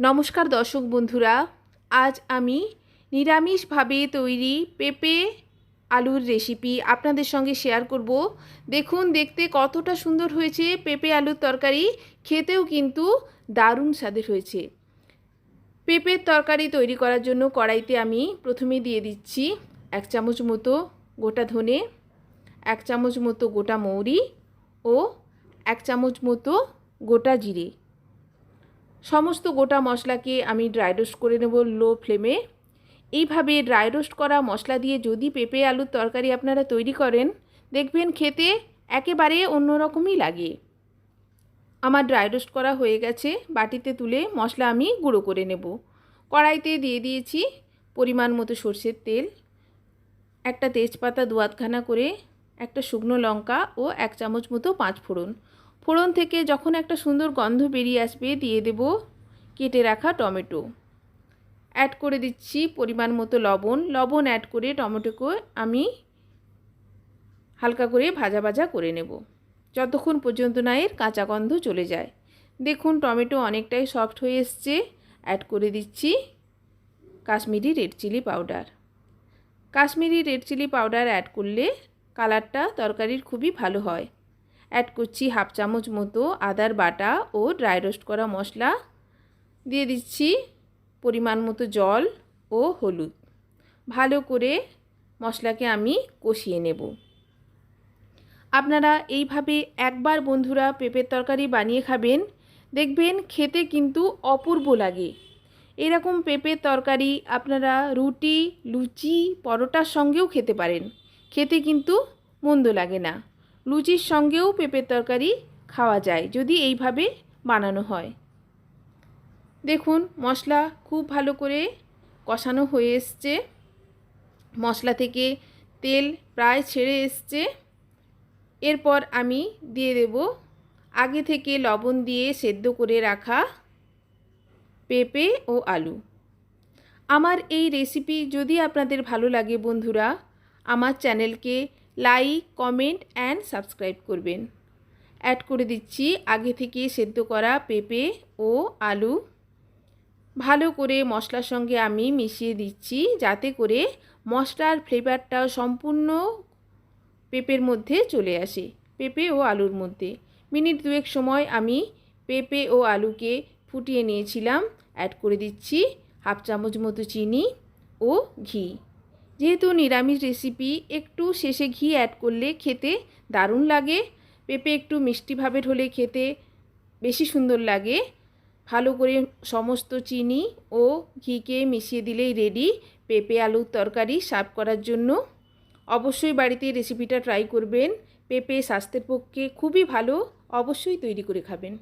নমস্কার দর্শক বন্ধুরা, আজ আমি নিরামিষভাবে তৈরি পেঁপে আলুর রেসিপি আপনাদের সঙ্গে শেয়ার করব। দেখুন, দেখতে কতটা সুন্দর হয়েছে পেঁপে আলুর তরকারি, খেতেও কিন্তু দারুণ স্বাদের হয়েছে। পেঁপের তরকারি তৈরি করার জন্য কড়াইতে আমি প্রথমে দিয়ে দিচ্ছি এক চামচ মতো গোটা ধনে, এক চামচ মতো গোটা মৌরি ও এক চামচ মতো গোটা জিরে। সমস্ত গোটা মশলাকে আমি ড্রাই রোস্ট করে নেব লো ফ্লেমে এইভাবে ড্রাই রোস্ট করা মশলা দিয়ে যদি পেঁপে আলুর তরকারি আপনারা তৈরি করেন, দেখবেন খেতে একেবারে অন্যরকমই লাগে। আমার ড্রাই রোস্ট করা হয়ে গেছে, বাটিতে তুলে মশলা আমি গুঁড়ো করে নেব। কড়াইতে দিয়ে দিয়েছি পরিমাণ মতো সর্ষের তেল, একটা তেজপাতা দু আধখানা করে, একটা শুকনো লঙ্কা ও এক চামচ মতো পাঁচ ফোড়ন ফোড়ন থেকে যখন একটা সুন্দর গন্ধ বেরিয়ে আসবে, দিয়ে দেব কেটে রাখা টমেটো। অ্যাড করে দিচ্ছি পরিমাণ মতো লবণ। লবণ অ্যাড করে টমেটোকে আমি হালকা করে ভাজা ভাজা করে নেব। যতক্ষণ পর্যন্ত না এর কাঁচা গন্ধ চলে যায়। দেখুন, টমেটো অনেকটাই সফট হয়ে এসছে। অ্যাড করে দিচ্ছি Kashmiri red chilli powder. Kashmiri red chilli powder add করলে কালারটা তরকারির খুবই ভালো হয়। অ্যাড করছি হাফ চামচ মতো আদার বাটা ও ড্রাই রোস্ট করা মশলা। দিয়ে দিচ্ছি পরিমাণ মতো জল ও হলুদ। ভালো করে মশলাকে আমি কষিয়ে নেব। আপনারা এইভাবে একবার বন্ধুরা পেঁপের তরকারি বানিয়ে খাবেন, দেখবেন খেতে কিন্তু অপূর্ব লাগে। এরকম পেঁপের তরকারি আপনারা রুটি, লুচি, পরোটার সঙ্গেও খেতে পারেন। খেতে কিন্তু মন্দ লাগে না। লুচির সঙ্গেও পেঁপের তরকারি খাওয়া যায়, যদি এইভাবে বানানো হয়। দেখুন, মশলা খুব ভালো করে কষানো হয়ে এসছে। মশলা থেকে তেল প্রায় ছেড়ে এসছে। এরপর আমি দিয়ে দেব আগে থেকে লবণ দিয়ে সেদ্ধ করে রাখা পেঁপে ও আলু। আমার এই রেসিপি যদি আপনাদের ভালো লাগে বন্ধুরা, আমার চ্যানেলকে লাইক কমেন্ট অ্যান্ড সাবস্ক্রাইব করবেন। অ্যাড করে দিচ্ছি আগে থেকে সেদ্ধ করা পেঁপে ও আলু। ভালো করে মশলার সঙ্গে আমি মিশিয়ে দিচ্ছি যাতে করে মশলার ফ্লেভারটা সম্পূর্ণ পেঁপের মধ্যে চলে আসে, পেঁপে ও আলুর মধ্যে। মিনিট দুয়েক সময় আমি পেঁপে ও আলুকে ফুটিয়ে নিয়েছিলাম। অ্যাড করে দিচ্ছি হাফ চামচ মতো চিনি ও ঘি। যেহেতু নিরামিষ রেসিপি একটু শেষে ঘি অ্যাড করলে খেতে দারুণ লাগে, পেঁপে একটু মিষ্টি ভাবের হলে খেতে বেশি সুন্দর লাগে। ভালো করে সমস্ত চিনি ও ঘিকে মিশিয়ে দিলেই রেডি পেঁপে আলুর তরকারি সার্ভ করার জন্য। অবশ্যই বাড়িতে রেসিপিটা ট্রাই করবেন। পেঁপে স্বাস্থ্যের পক্ষে খুবই ভালো, অবশ্যই তৈরি করে খাবেন।